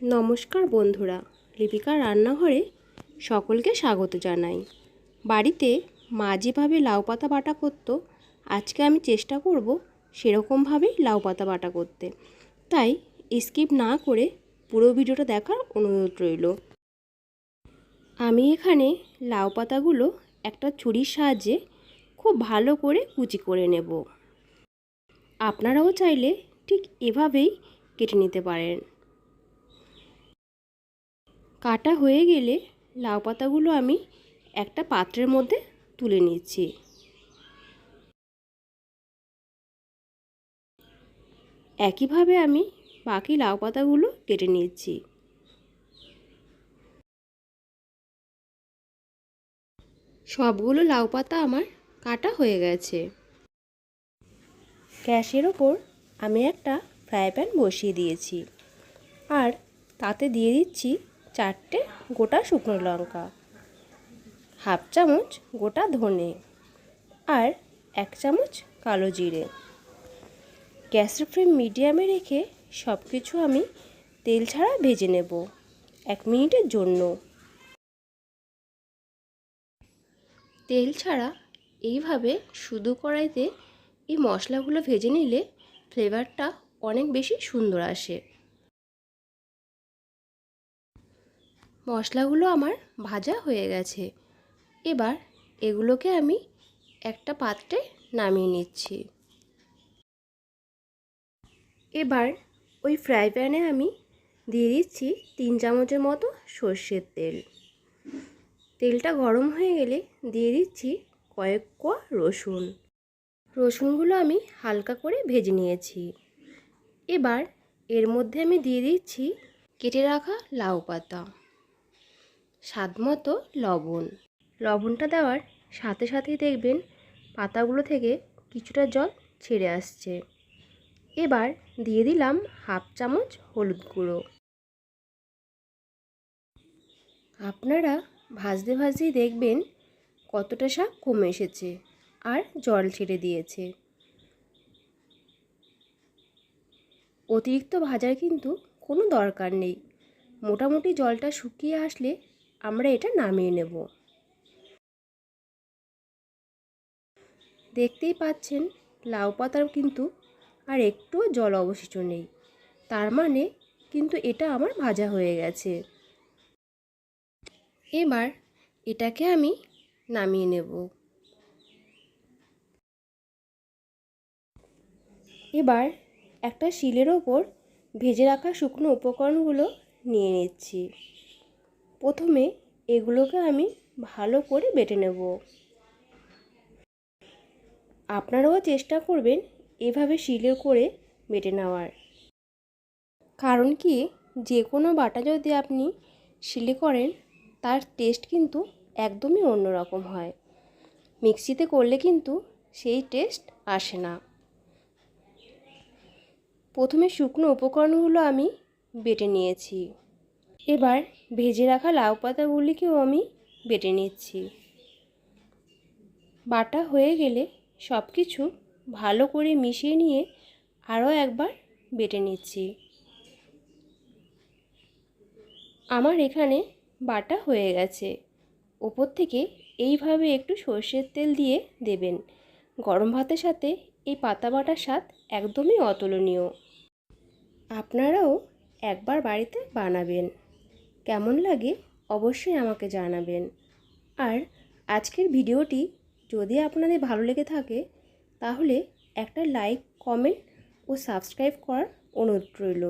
নমস্কার বন্ধুরা, লিপিকার রান্নাঘরে সকলকে স্বাগত জানাই। বাড়িতে মা যেভাবে লাউ পাতা বাটা করতো, আজকে আমি চেষ্টা করব সেরকমভাবেই লাউ পাতা বাটা করতে। তাই স্কিপ না করে পুরো ভিডিওটা দেখার অনুরোধ রইল। আমি এখানে লাউ পাতাগুলো একটা ছুরির সাহায্যে খুব ভালো করে কুচি করে নেব। আপনারাও চাইলে ঠিক এভাবেই কেটে নিতে পারেন। কাটা হয়ে গেলে লাউ পাতাগুলো আমি একটা পাত্রের মধ্যে তুলে নিচ্ছি। একইভাবে আমি বাকি লাউ পাতাগুলো কেটে নিচ্ছি। সবগুলো লাউ পাতা আমার কাটা হয়ে গেছে। গ্যাসের ওপর আমি একটা ফ্রাই প্যান বসিয়ে দিয়েছি। আর তাতে দিয়ে দিচ্ছি চারটে গোটা শুকনো লঙ্কা, হাফ চামচ গোটা ধনে আর এক চামচ কালো জিরে। গ্যাসের ফ্লেম মিডিয়ামে রেখে সব কিছু আমি তেল ছাড়া ভেজে নেব এক মিনিটের জন্য। তেল ছাড়া এইভাবে শুধু কড়াইতে এই মশলাগুলো ভেজে নিলে ফ্লেভারটা অনেক বেশি সুন্দর আসে। মশলাগুলো আমার ভাজা হয়ে গেছে। এবার এগুলোকে আমি একটা পাত্রে নামিয়ে নিচ্ছি। এবার ওই ফ্রাই প্যানে আমি দিয়ে দিচ্ছি তিন চামচের মতো সর্ষের তেল। তেলটা গরম হয়ে গেলে দিয়ে দিচ্ছি কয়েক কোয়া রসুন। রসুনগুলো আমি হালকা করে ভেজে নিয়েছি। এবার এর মধ্যে আমি দিয়ে দিচ্ছি কেটে রাখা লাউ পাতা। স্বাদ মতো লবণ। লবণটা দেওয়ার সাথে সাথেই দেখবেন পাতাগুলো থেকে কিছুটা জল ছেড়ে আসছে। এবার দিয়ে দিলাম হাফ চামচ হলুদ গুঁড়ো। আপনারা ভাজতে ভাজতেই দেখবেন কতটা শাক কমে এসেছে আর জল ছেড়ে দিয়েছে। অতিরিক্ত ভাজার কিন্তু কোনো দরকার নেই। মোটামুটি জলটা শুকিয়ে আসলে আমরা এটা নামিয়ে নেব। দেখতেই পাচ্ছেন, লাউ পাতার কিন্তু আর একটুও জল অবশিষ্ট নেই। তার মানে কিন্তু এটা আমার ভাজা হয়ে গেছে। এবার এটাকে আমি নামিয়ে নেব। এবার একটা শিলের ওপর ভেজে রাখা শুকনো উপকরণগুলো নিয়ে নিচ্ছি। প্রথমে এগুলোকে আমি ভালো করে বেটে নেব। আপনারাও চেষ্টা করবেন এভাবে শিলে করে বেটে নেওয়ার। কারণ কি, যে কোনো বাটা যদি আপনি শিলে করেন, তার টেস্ট কিন্তু একদমই অন্যরকম হয়। মিক্সিতে করলে কিন্তু সেই টেস্ট আসে না। প্রথমে শুকনো উপকরণগুলো আমি বেটে নিয়েছি। এবার ভেজে রাখা লাউ পাতাগুলিকেও আমি বেটে নিচ্ছি। বাটা হয়ে গেলে সব কিছু ভালো করে মিশিয়ে নিয়ে আরও একবার বেটে নিচ্ছি। আমার এখানে বাটা হয়ে গেছে। ওপর থেকে এইভাবে একটু সর্ষের তেল দিয়ে দেবেন। গরম ভাতের সাথে এই পাতা বাটার স্বাদ একদমই অতুলনীয়। আপনারাও একবার বাড়িতে বানাবেন। কেমন লাগে অবশ্যই আমাকে জানাবেন। আর আজকের ভিডিওটি যদি আপনাদের ভালো লেগে থাকে, তাহলে একটা লাইক, কমেন্ট ও সাবস্ক্রাইব করার অনুরোধ রইল।